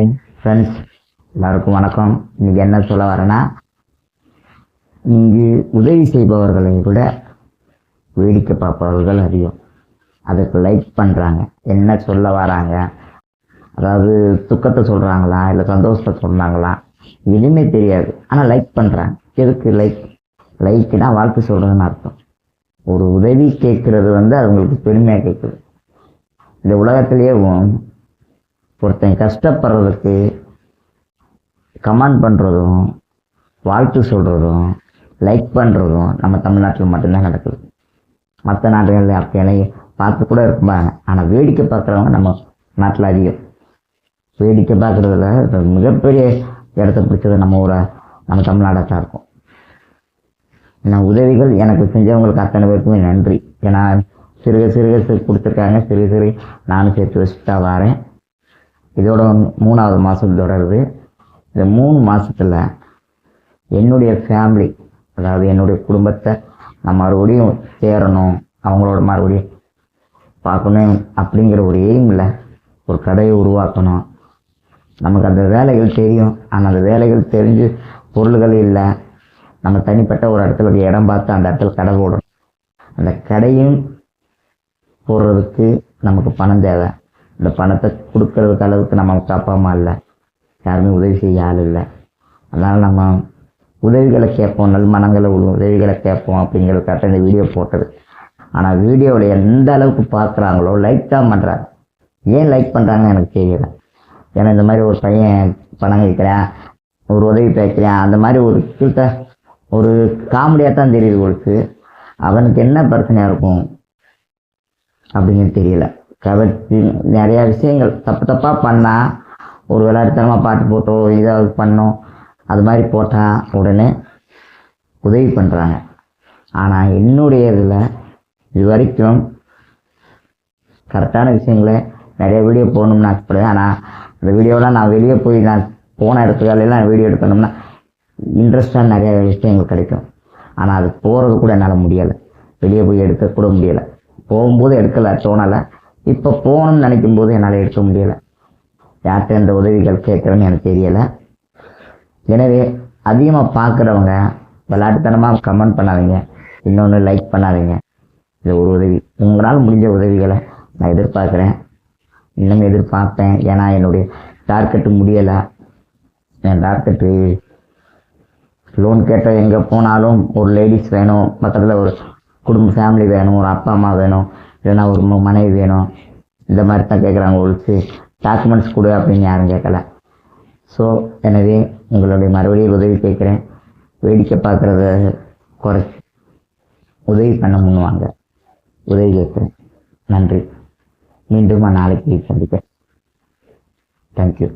Hi friends எல்லாருக்கும் வணக்கம். இன்னைக்கு என்ன சொல்ல வரேன்னா இங்கு உதவி செய்பவர்களை விட வேடிக்கை பார்ப்பவர்கள் அதிகம். அதுக்கு லைக் பண்ணுறாங்க என்ன சொல்ல வராங்க? அதாவது துக்கத்தை சொல்கிறாங்களா இல்லை சந்தோஷத்தை சொல்கிறாங்களா எதுவுமே தெரியாது. ஆனால் லைக் பண்ணுறாங்க எதுக்கு லைக் லைக்குனா வாழ்த்து சொல்கிறதுன்னு அர்த்தம். ஒரு உதவி கேட்குறது வந்து அவங்களுக்கு பெருமையாக கேட்குது. இந்த உலகத்திலேயே ஒருத்தன் கஷ்டப்படுறதுக்கு கமெண்ட் பண்ணுறதும் வாழ்த்து சொல்கிறதும் லைக் பண்ணுறதும் நம்ம தமிழ்நாட்டில் மட்டும்தான் நடக்குது. மற்ற நாடுகளில் அப்படியெல்லாம் பார்த்து கூட இருப்பாங்க ஆனால் வேடிக்கை பார்க்குறவங்க நம்ம நாட்டில் அதிகம். வேடிக்கை பார்க்குறதுல மிகப்பெரிய இடத்த பிடிச்சது நம்ம ஊரை நம்ம தமிழ்நாடாக தான் இருக்கும். நான் உதவிகள் எனக்கு செஞ்சவங்களுக்கு அத்தனை பேருக்குமே நன்றி. ஏன்னா சிறுக சிறுக சிறு கொடுத்துருக்காங்க சிறு சிறு நானும் சேர்த்து வச்சுட்டு தான் வரேன். இதோட மூணாவது மாதம் தொடருது. இந்த மூணு மாதத்தில் என்னுடைய ஃபேமிலி அதாவது என்னுடைய குடும்பத்தை நான் மறுபடியும் சேரணும் அவங்களோட மறுபடியும் பார்க்கணும் அப்படிங்கிற ஒரு எய்மில் ஒரு கடையை உருவாக்கணும். நமக்கு அந்த வேலைகள் தெரியும். ஆனால் அந்த வேலைகள் தெரிஞ்சு பொருள்கள் இல்லை. நம்ம தனிப்பட்ட ஒரு இடத்துல ஒரு இடம் பார்த்து அந்த இடத்துல கடை போடணும். அந்த கடையும் போடுறதுக்கு நமக்கு பணம் தேவை. இந்த பணத்தை கொடுக்கறதுக்கு அளவுக்கு நமக்கு அப்பா அம்மா இல்லை? யாருமே உதவி செய்ய ஆள் இல்லை. அதனால் நம்ம உதவிகளை கேட்போம் நல்மனங்களை உதவிகளை கேட்போம் அப்படிங்கிறதுக்காக இந்த வீடியோ போட்டது. ஆனால் வீடியோவில் எந்த அளவுக்கு பார்க்குறாங்களோ லைக் தான் பண்ணுறாங்க ஏன் லைக் பண்ணுறாங்கன்னு எனக்கு தெரியல. ஏன்னா இந்த மாதிரி ஒரு பையன் பணம் கேட்குறேன் ஒரு உதவி பேசுகிறேன் அந்த மாதிரி ஒரு கிட்ட ஒரு காமெடியாக தான் தெரியுது உங்களுக்கு அவனுக்கு என்ன பிரச்சனையாக இருக்கும் அப்படின்னு தெரியல. கபடி நிறையா விஷயங்கள். தப்பு தப்பாக பண்ணால் ஒரு விளையாட்டுத்தனமாக பாட்டு போட்டோ இதாக பண்ணோம் அது மாதிரி போட்டால் உடனே உதவி பண்ணுறாங்க ஆனால் என்னுடைய இதில் இது வரைக்கும் கரெக்டான விஷயங்களை நிறைய வீடியோ போகணும்னு ஆசைப்படுவேன் ஆனால் அந்த வீடியோலாம் நான் வெளியே போய் நான் போன இடத்துக்காலாம் வீடியோ எடுக்கணும்னா இன்ட்ரெஸ்டாக நிறைய விஷயங்கள் கிடைக்கும். ஆனால் அது போகிறது கூட என்னால் முடியலை. வெளியே போய் எடுக்க கூட முடியலை. போகும்போது எடுக்கலை தோணலை. இப்போ போகணும்னு நினைக்கும் போது என்னால் எடுக்க முடியலை. யார்கிட்ட இந்த உதவிகள் கேட்குறேன்னு எனக்கு தெரியலை. எனவே அதிகமாக பார்க்குறவங்க விளையாட்டுத்தனமாக கமெண்ட் பண்ணாதீங்க. இன்னொன்று லைக் பண்ணாதீங்க. இது ஒரு உதவி. உங்களால் முடிஞ்ச உதவிகளை நான் எதிர்பார்க்குறேன். இன்னும் எதிர்பார்ப்பேன். ஏன்னா என்னுடைய டார்கெட்டு முடியலை. என் டார்கெட்டு லோன் கேட்ட எங்கே போனாலும் ஒரு லேடிஸ் வேணும். பக்கத்தில் ஒரு குடும்ப ஃபேமிலி வேணும். ஒரு அப்பா அம்மா வேணும். இல்லைன்னா ஒரு மனைவி வேணும். இந்த மாதிரி தான் கேட்குறாங்க ஒழிச்சு டாக்குமெண்ட்ஸ் கொடு அப்படின்னு யாரும் கேட்கல. ஸோ எனவே உங்களுடைய மறுபடியும் உதவி கேட்குறேன். வேடிக்கை பார்க்குறத குறைச்சி உதவி பண்ண முன்னுவாங்க உதவி கேட்குறேன். நன்றி. மீண்டும் நான் நாளைக்கு சந்திக்கிறேன். தேங்க்யூ